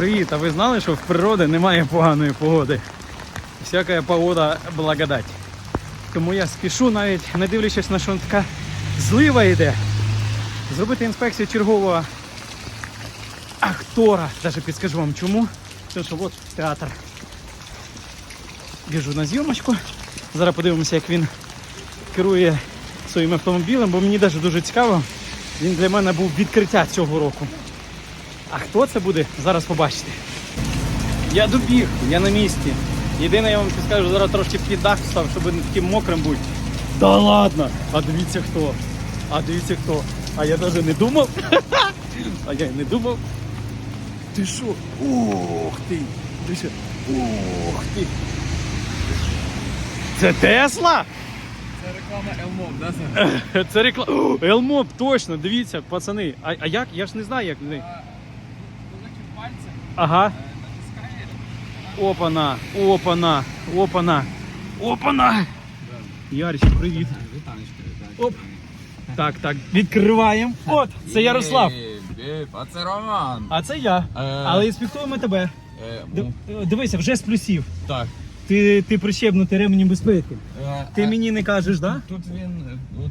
Привіт, а ви знали, що в природі немає поганої погоди? Всяка погода благодать. Тому я спішу, навіть не дивлячись на що така злива йде, зробити інспекцію чергового актора. Даже підскажу вам чому. Тому що от театр. Біжу на зйомочку. Зараз подивимося, як він керує своїм автомобілем, бо мені навіть дуже цікаво. Він для мене був відкриття цього року. А хто це буде, зараз побачите. Я добіг, я на місці. Єдине, я вам ще скажу, зараз трошки під дах став, щоб не таким мокрим бути. Да ладно! А дивіться хто. А дивіться хто. А я навіть не думав. А я й не думав. Ти що? Ух ти! Ти що? Ух ти! Це Тесла? Це реклама Елмов, да? Це реклама. Елмоп, точно, дивіться, пацани. А, а як? Я ж не знаю, як. Ага. Опана, опана, опана, опана. Ярчик, привіт. Оп. Так, так, відкриваємо. От, це Ярослав. А це Роман. А це я. Е. Але інспектуємо тебе. Е, Дивися, вже з плюсів. Так. Ти, ти прищепнутий ременем безпеки. Е, Ти а мені не кажеш, да? Тут він е, от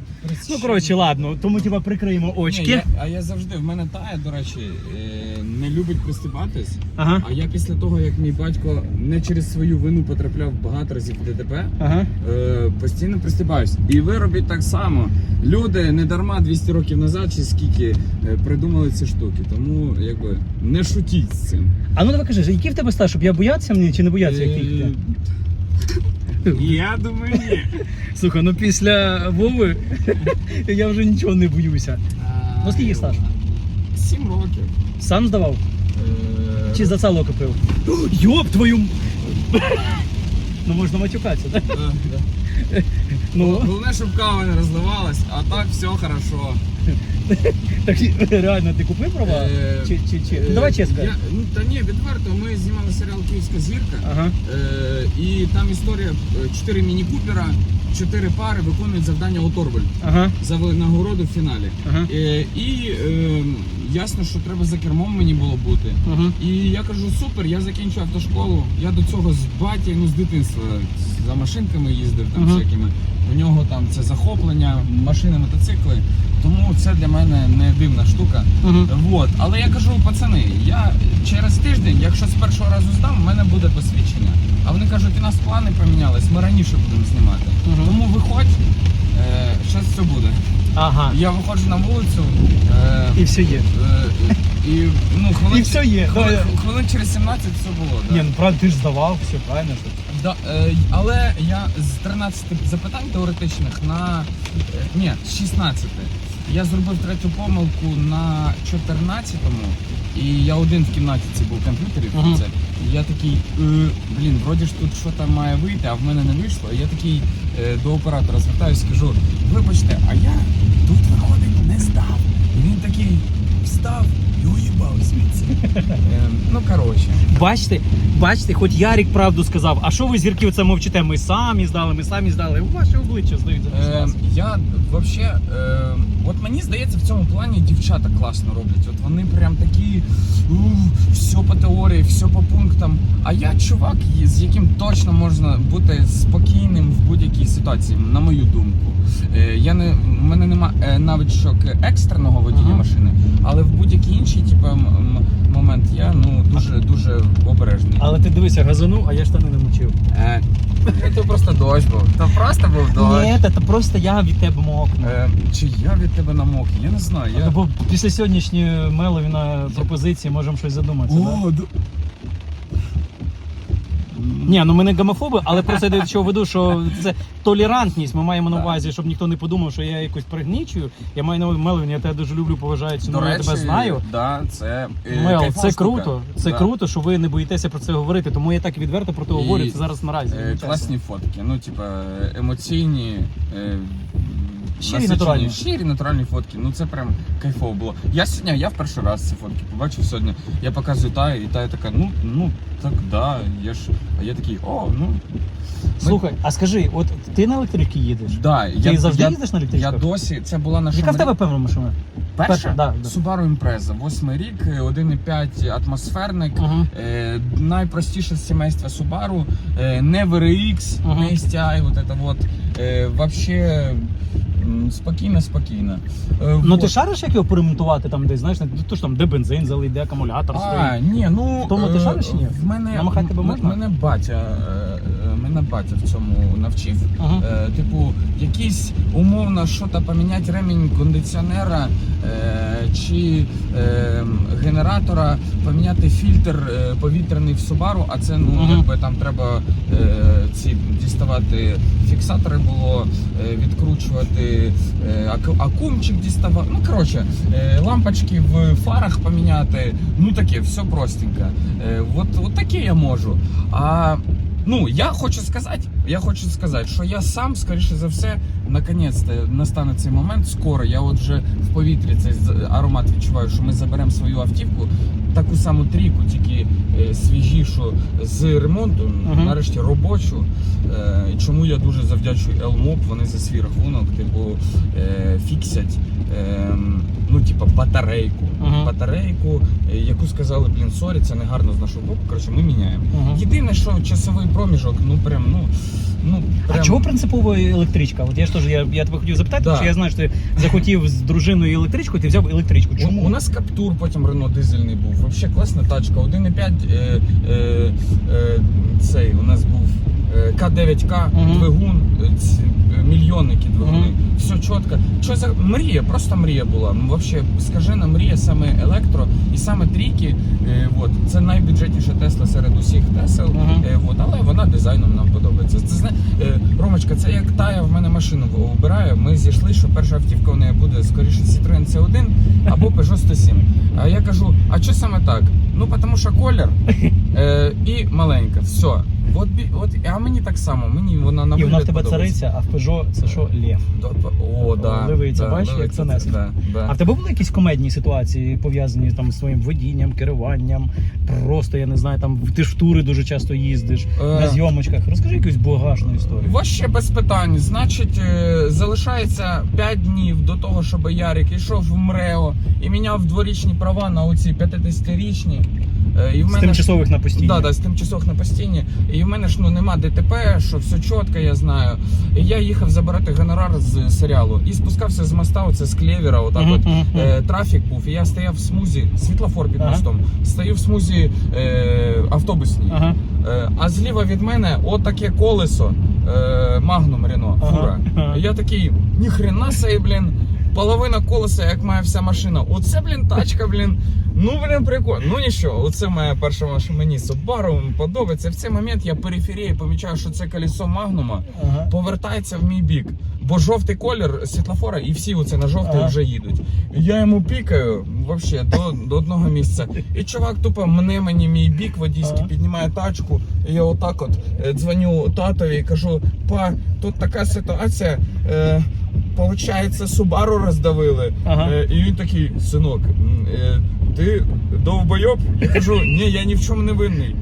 Ну, коротше, ладно, тому тебе прикриємо очки. я, а я завжди, в мене тая, до речі, е, не любить пристібатись. Ага. А я після того, як мій батько не через свою вину потрапляв багато разів в ДТП, Ага. е, постійно пристібаюсь. І ви робіть так само. Люди не дарма 200 років назад чи скільки придумали ці штуки. Тому якби не шутіть з цим. А ну давай кажи, який в тебе стаж, щоб я боятися мені чи не в тебе? Е, Я думаю, ні. Слухай, ну після Вови я вже нічого не боюся. Ну, скільки стаж? Сім років. Сам здавав? Е, Чи за сало купив? Йоп твою! Ну можна матюкатися, так? Ну, Головне, щоб кава не розливалась, а так все хорошо. так реально ти купив права? Е, Чи, чи, чи? Ну, давай чесно. Я, ну та ні, відверто, ми знімали серіал Київська зірка. Ага. Е, і там історія: е, чотири міні-купера, чотири пари виконують завдання у Торбель Ага. за нагороду в фіналі. Ага. Е, і е, ясно, що треба за кермом мені було бути. Ага. І я кажу, супер, я закінчу автошколу. Я до цього з баті, ну з дитинства за машинками їздив там Мгм. всякими. У нього там це захоплення, машини, мотоцикли. Тому це для мене не дивна штука. Ага. Вот. Але я кажу, пацани, я через тиждень, якщо з першого разу здам, в мене буде посвідчення. А вони кажуть, у нас плани помінялись, ми раніше будемо знімати. Мгм. Тому виходь, е, щось це буде. Ага. Я виходжу на вулицю. Е, І все є. е, і ну, хвилин, І все є. Хвилин, хвилин через 17 все було. Да. Ні, ну правда, ти ж здавав, все правильно. Що... Да, е, але я з 13 запитань теоретичних на е, ні, з 16. Я зробив третю помилку на 14-му, і я один в кімнаті це був комп'ютері. Ага. Це. І я такий, е, блін, вроді ж тут що там має вийти, а в мене не вийшло. І я такий е, до оператора звертаюся, скажу, вибачте, а я тут виходить Бачите, бачите, хоч Ярік правду сказав. А що ви зірки оце мовчите? Ми самі здали, ми самі здали. Ваше обличчя здають Е, я взагалі. От мені здається, в цьому плані дівчата класно роблять. От вони прям такі «Ух, все по теорії, все по пунктам. А я чувак, з яким точно можна бути спокійним в будь-якій ситуації, на мою думку. Е, я не в мене нема е, навичок екстреного водіння Ага. машини, але в будь-який інший типу, момент я ну дуже дуже обережний. Але ти дивися, газану, а я штани не мочив. Е, це просто дощ був. То просто був дощ. Ні, це просто я від тебе мокну. Е, чи я від тебе намок? Я не знаю. Я... Бо після сьогоднішньої Меловіна пропозиції можемо щось задуматися. О, д- Ні, ну ми не гомофоби, але просто я до чого веду, що це толерантність. Ми маємо на увазі, щоб ніхто не подумав, що я якось пригнічую. Я маю на увазі Мелвін, я тебе дуже люблю, поважаю, цю ціную, я тебе знаю. Да, це, е, Мел, кайфова це штука. круто. Це Да. круто, що ви не боїтеся про це говорити. Тому я так відверто про це І, говорю. Це зараз наразі. Е, чесно. класні фотки, ну, типа, емоційні. Е, Щирі, насичені, натуральні. Щирі натуральні фотки. Ну це прям кайфово було. Я сьогодні, я в перший раз ці фотки побачив сьогодні. Я показую Таю, і Тая така, ну, ну так да, я ж. А я такий, о, ну. Слухай, а скажи, от ти на електричці їдеш? Да, Ти я, завжди я, їздиш на я досі, це була наша Яка в тебе певна машина? Перша? Перша, да, да. Subaru Impreza, восьмий рік, 1,5 атмосферник. Ага. Е, найпростіше з сімейства Subaru, е, не VRX, Ага. не STI, вот это вот. Е, вообще спокійно, спокійно. Е, Ну ти шариш, як його поремонтувати там десь, знаєш, то ж там де бензин залий, де акумулятор А, стоїть. ні, ну Тому ти е, шариш чи ні? В мене Намахати тебе можна? в Мене батя, е, мене батя в цьому навчив. Ага. Е, типу, якийсь умовно що-то поміняти ремінь кондиціонера е, чи е, генератора, поміняти фільтр е, повітряний в Subaru, а це ну Ага. якби там треба е, ці діставати фіксатори було, е, відкручувати е, акумчик діставати. Ну коротше, е, лампочки в фарах поміняти. Ну таке, все простенько. Е, от, от таке я можу. А Ну, я хочу сказати, я хочу сказати, що я сам, скоріше за все, наконець-то настане цей момент. Скоро я от вже в повітрі цей аромат відчуваю, що ми заберемо свою автівку, таку саму трійку, тільки е, свіжішу з ремонту, Мгм. нарешті робочу. Е, і чому я дуже завдячую Elmop, вони за свій рахунок, типу, е, фіксять. Е, типа, батарейку. Мгм. Батарейку, е, яку сказали, блін, сорі, це не гарно з нашого боку. Коротше, ми міняємо. Ага. Єдине, що часовий проміжок, ну прям, ну, ну прям. А чого принципово електричка? От я ж теж я, я тебе хотів запитати, Да. тому що я знаю, що ти захотів з дружиною електричку, ти взяв електричку. У, Чому? у нас каптур, потім Рено дизельний був. Взагалі класна тачка. 1,5 е, е, е, цей у нас був е, К9К, Мгм. двигун, е, ц- е, мільйонники двигуни. Мгм. Все чітко. Що за мрія? Просто мрія була. Ну, Взагалі, скажена мрія саме електро і саме трійки. Е, от, це найбюджетніша Тесла серед усіх Тесел. Мгм. Е, от, але вона дизайном нам подобається. Це зна... е, Ромочка, це як Тая в мене машину обирає. Ми зійшли, що перша автівка у неї буде скоріше Citroen C1 або Peugeot 107. А я кажу, а що саме так? Ну, тому що колір е, і маленька. Все. От, от, а мені так само, мені вона на І вона в тебе подобається. цариця, а в Peugeot це що Лев. О, да. Ливиця, да, бачиш, як це несуть? Да, да. А в тебе були якісь комедні ситуації пов'язані там з своїм водінням, керуванням? Просто я не знаю, там ти ж в тури дуже часто їздиш Е. на зйомочках. Розкажи якусь багажну історію. Вообще без питань. Значить, е, залишається 5 днів до того, щоб Ярик йшов в МРЕО і міняв дворічні права на оці 50-річні. Е, І в З мене ж- тимчасових на постійні. Да, да, з тимчасових на постійні. І в мене ж ну нема ДТП, що все чітко, я знаю. І я їхав забирати гонорар з серіалу і спускався з моста, оце з клевера, отак Мгм, от мгм, е, трафік був. І я стояв в смузі, світлофор під Ага. мостом, стою в смузі е, автобусній. Ага. Е, А зліва від мене отаке колесо е, Магнум Рено, фура. ага. І Я такий, ніхрена себе, блін. Половина колеса, як моя вся машина. Оце, блін, тачка, блін. Ну, блін, прикольно. Ну нічого, оце моя перша машина. Мені Subaru подобається. В цей момент я периферії помічаю, що це колесо Магнума Ага. повертається в мій бік. Бо жовтий колір світлофора, і всі оце на жовтий Ага. вже їдуть. Я йому пікаю вообще до, до одного місця. І чувак тупо мне мені мій бік водійський Ага. піднімає тачку. І я отак от е, дзвоню татові і кажу: па, тут така ситуація. Е, Получається, Субару роздавили. Ага. Е, і він такий, синок, е, ти довбойоб? Я кажу, ні, я ні в чому не винний.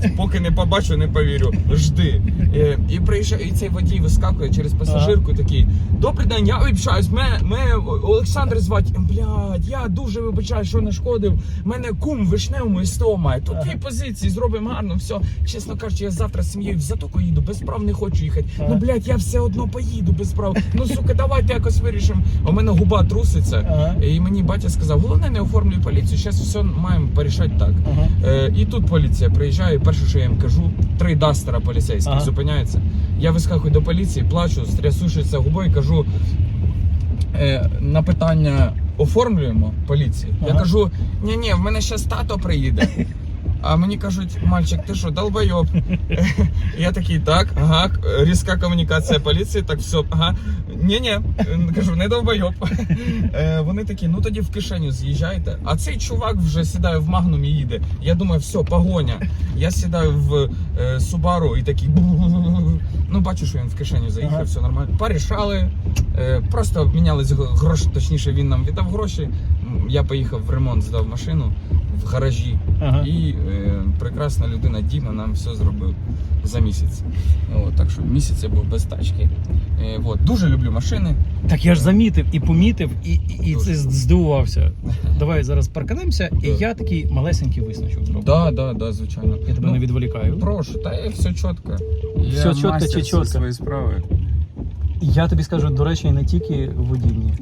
Блять, поки не побачу, не повірю. Жди. Е, і приїжджає, і цей водій вискакує через пасажирку такий. Добрий день, я вибачаюсь, мене, мене Олександр звати. Блядь, я дуже вибачаю, що нашкодив. Мене кум вишневому СТО має. Тут дві позиції, зробимо гарно, все. Чесно кажучи, я завтра з сім'єю в затоку їду, без прав не хочу їхати. Ну, блядь, я все одно поїду без прав. Ну, сука, давайте якось вирішимо. У мене губа труситься. І мені батя сказав, головне не оформлюй поліцію, зараз все маємо порішати так. Е, і тут поліція приїжджає, і перше, що я їм кажу, три дастера поліцейських Ага. зупиняються. Я вискакую до поліції, плачу, стрясушуюся губою, кажу е, на питання оформлюємо поліції. Я кажу, ні, ні, в мене ще тато приїде. А мені кажуть, мальчик, ти що, долбойоб? Я такий, так, ага, різка комунікація поліції, так все, ага. Ні-ні, кажу, не долбойоб. Е, Вони такі, ну тоді в кишеню з'їжджайте. А цей чувак вже сідає в магнум і їде. Я думаю, все, погоня. Я сідаю в е, Subaru і такий. Ну, бачу, що він в кишеню заїхав, Ага. все нормально. Порішали, е, просто обмінялись гроші, точніше, він нам віддав гроші. Я поїхав в ремонт, здав машину в гаражі. Ага. І е, прекрасна людина Діма нам все зробив за місяць. О, так що місяць я був без тачки. Е, от, дуже люблю машини. Так я ж замітив і помітив, і, і, і це здивувався. Давай зараз парканемося, і я такий малесенький висновок зроблю. Да, да, да, звичайно. Я тебе Ну, не відволікаю. Прошу, та я все чітко. Все Я чітко мастер чи чітко? своєї справи. Я тобі скажу, до речі, не тільки в водінні,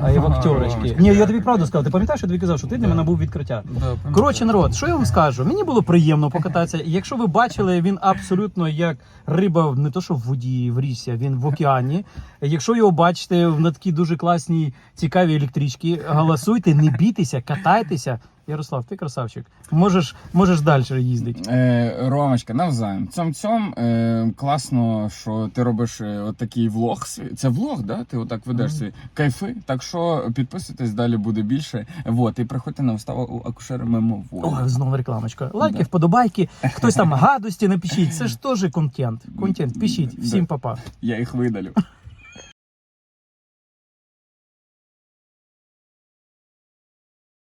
а й в Ага. Ромочка, Ні, я тобі правду сказав. Ти пам'ятаєш, що я тобі казав, що ти для мене був відкриття. Да, Коротше, народ, що я вам скажу? Мені було приємно покататися. І Якщо ви бачили, він абсолютно як риба не то, що в воді, в річці, а він в океані. Якщо його бачите на такій дуже класній, цікавій електричці, голосуйте, не бійтеся, катайтеся. Ярослав, ти красавчик. Можеш, можеш далі їздити. Е, Ромочка, навзаєм. Цьом цьом е, класно, що ти робиш е, от такий влог. Це влог, да? Ти отак ведеш свій кайфи. Так що підписуйтесь, далі буде більше. Вот, і приходьте на виставу у акушера мимоволі. О, знову рекламочка. Лайки, Да. вподобайки, хтось там гадості напишіть. Це ж теж контент. Контент. Пишіть. Всім Да. па-па. Я їх видалю.